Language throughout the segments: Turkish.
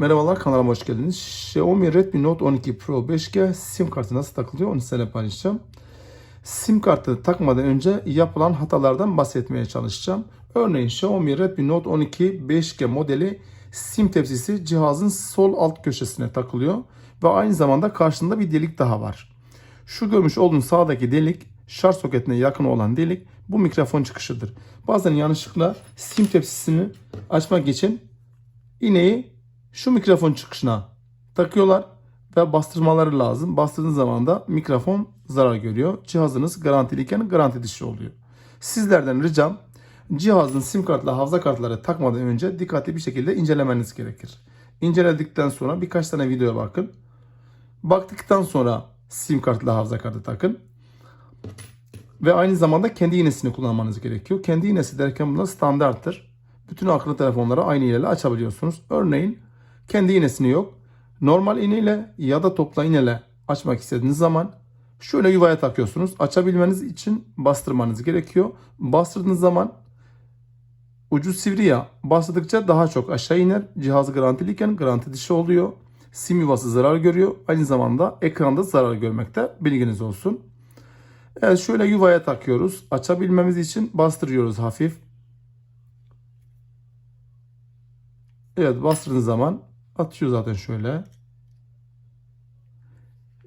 Merhabalar kanalıma hoş geldiniz. Xiaomi Redmi Note 12 Pro 5G sim kartı nasıl takılıyor onu sizinle paylaşacağım. Sim kartı takmadan önce yapılan hatalardan bahsetmeye çalışacağım. Örneğin Xiaomi Redmi Note 12 5G modeli sim tepsisi cihazın sol alt köşesine takılıyor ve aynı zamanda karşısında bir delik daha var. Şu görmüş olduğunuz sağdaki delik şarj soketine yakın olan delik bu mikrofon çıkışıdır. Bazen yanlışlıkla sim tepsisini açmak için iğneyi şu mikrofon çıkışına takıyorlar ve bastırmaları lazım. Bastırdığınız zaman da mikrofon zarar görüyor. Cihazınız garantiliyken garanti dışı oluyor. Sizlerden ricam cihazın sim kartla hafıza kartları takmadan önce dikkatli bir şekilde incelemeniz gerekir. İnceledikten sonra birkaç tane videoya bakın. Baktıktan sonra sim kartla hafıza kartı takın. Ve aynı zamanda kendi iğnesini kullanmanız gerekiyor. Kendi iğnesi derken bunlar standarttır. Bütün akıllı telefonları aynı iğneyle açabiliyorsunuz. Örneğin kendi iğnesini yok. Normal iğneyle ya da topla iğneyle açmak istediğiniz zaman şöyle yuvaya takıyorsunuz. Açabilmeniz için bastırmanız gerekiyor. Bastırdığınız zaman ucu sivri ya bastırdıkça daha çok aşağı iner. Cihaz garantiliyken garanti dışı oluyor. Sim yuvası zarar görüyor. Aynı zamanda ekranda zarar görmekte. Bilginiz olsun. Evet şöyle yuvaya takıyoruz. Açabilmemiz için bastırıyoruz hafif. Evet bastırdığınız zaman atıyor zaten şöyle.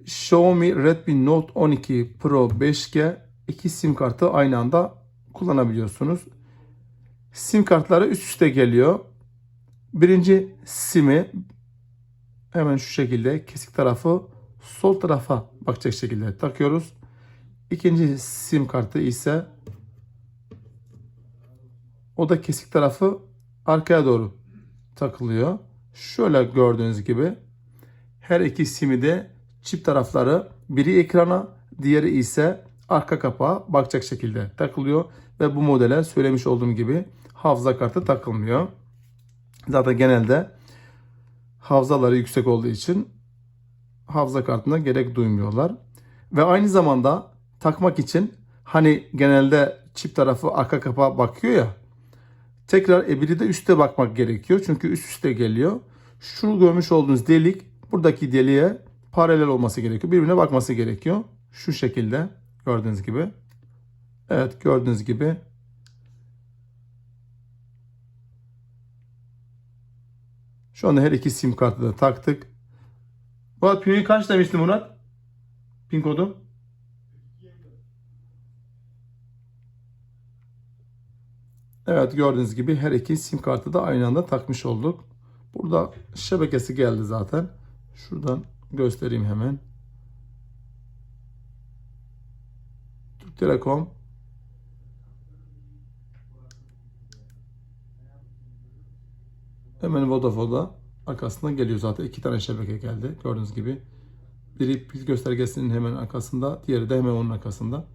Xiaomi Redmi Note 12 Pro 5G iki sim kartı aynı anda kullanabiliyorsunuz. Sim kartları üst üste geliyor. Birinci simi hemen şu şekilde kesik tarafı sol tarafa bakacak şekilde takıyoruz. İkinci sim kartı ise o da kesik tarafı arkaya doğru takılıyor. Şöyle gördüğünüz gibi her iki simi de çift tarafları biri ekrana diğeri ise arka kapağa bakacak şekilde takılıyor ve bu modele söylemiş olduğum gibi hafıza kartı takılmıyor. Zaten genelde hafızaları yüksek olduğu için hafıza kartına gerek duymuyorlar. Ve aynı zamanda takmak için hani genelde çift tarafı arka kapağa bakıyor ya tekrar e, biri de üste bakmak gerekiyor. Çünkü üst üste geliyor. Şu görmüş olduğunuz delik buradaki deliğe paralel olması gerekiyor. Birbirine bakması gerekiyor. Şu şekilde gördüğünüz gibi. Evet gördüğünüz gibi. Şu anda her iki sim kartı da taktık. Murat pini kaç demişti Murat? Pin kodu? Evet gördüğünüz gibi her iki sim kartı da aynı anda takmış olduk. Burada şebekesi geldi zaten. Şuradan göstereyim hemen. Türk Telekom Hemen Vodafone'da arkasında geliyor zaten. iki tane şebeke geldi. Gördüğünüz gibi. Biri pil göstergesinin hemen arkasında. Diğeri de hemen onun arkasında.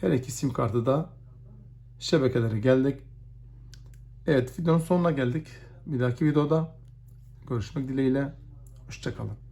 Her iki sim kartı da şebekelere geldik. Evet videonun sonuna geldik. Bir dahaki videoda görüşmek dileğiyle. Hoşçakalın.